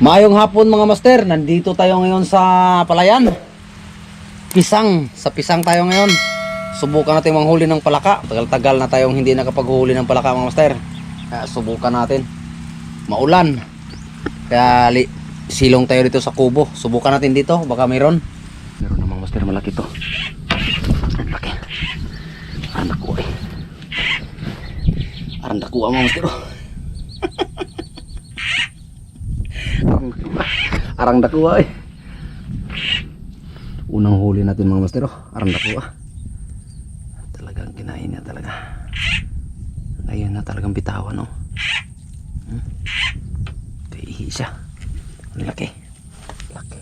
Maayong hapon mga master, nandito tayo ngayon sa palayan. Pisang, sa pisang tayo ngayon. Subukan natin manghuli ng palaka. Tagal-tagal na tayong hindi nakapaghuli ng palaka mga master. Kaya subukan natin. Maulan. Kaya silong tayo dito sa kubo. Subukan natin dito, baka mayroon. Meron na mga master, malaki to. Ang Laki. Anak ko eh. Anak ko mga master. oh. Arang dakuha eh. Unang huli natin mga master oh. Arang dakuha. Talagang kinain niya talaga. Ngayon na talagang bitawan oh. Hmm? Kaihi siya. Ang laki. Laki.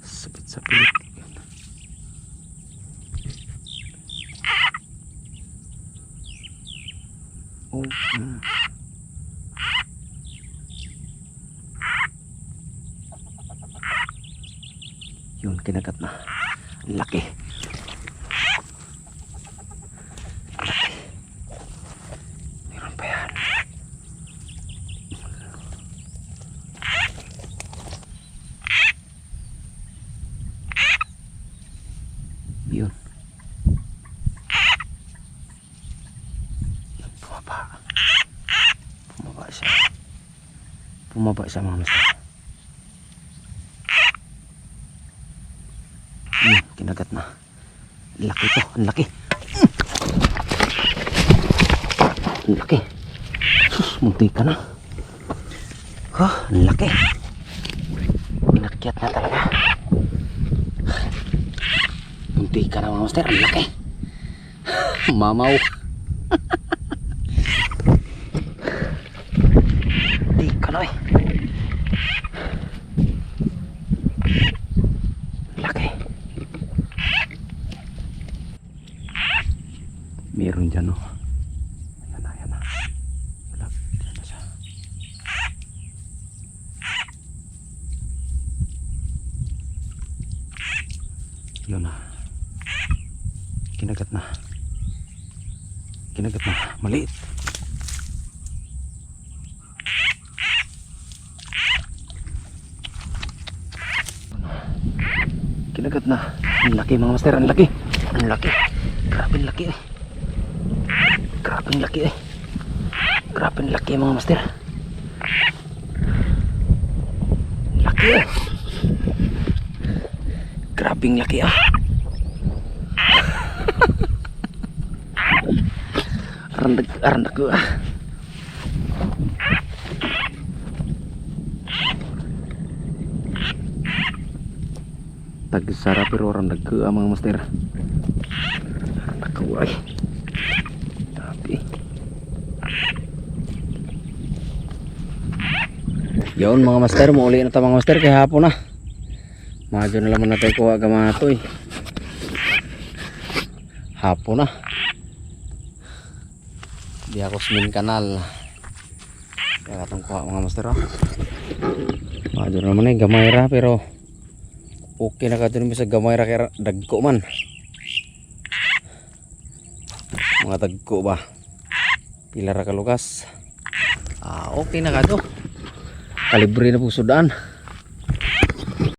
Sabit sa pilit. Oh. Yun, kinagat na. Laki. Bumaba siya mga mister. Yun, kinagat na. Laki to, ang laki. Ang laki. Sus, munti ka na. Ha, ang laki. Pinakyat na talaga. Munti ka na mga master, ang laki. Mamaw. Na eh. Laki. Meron dyan oh. Ayan na, ayan na. Wala. Dyan na siya. Yun na. Kinagat na. Kinagat na. Maliit. Kinagat na. Ang laki mga master, ang laki. Ang laki. Grabe ang laki eh. Grabe ang laki eh. Grabe ang laki mga master. Laki eh. Grabe ang laki ah. Arandag, arandag ko ah. Tagsara pero orang nagka ang mga master nakaway tapi. Yun mga master muuli na ta mga master kay hapon na medyo na laman natin kuha gamato eh hapon na di ako smin kanal. Kaya katong kuha mga master oh. medyo na naman gamay ra pero okay na ka dun sa gamay ra kaya dagko man. Mga dagko ba? Pila ra ka lugas? Ah okay na ka to kalibre na po sudaan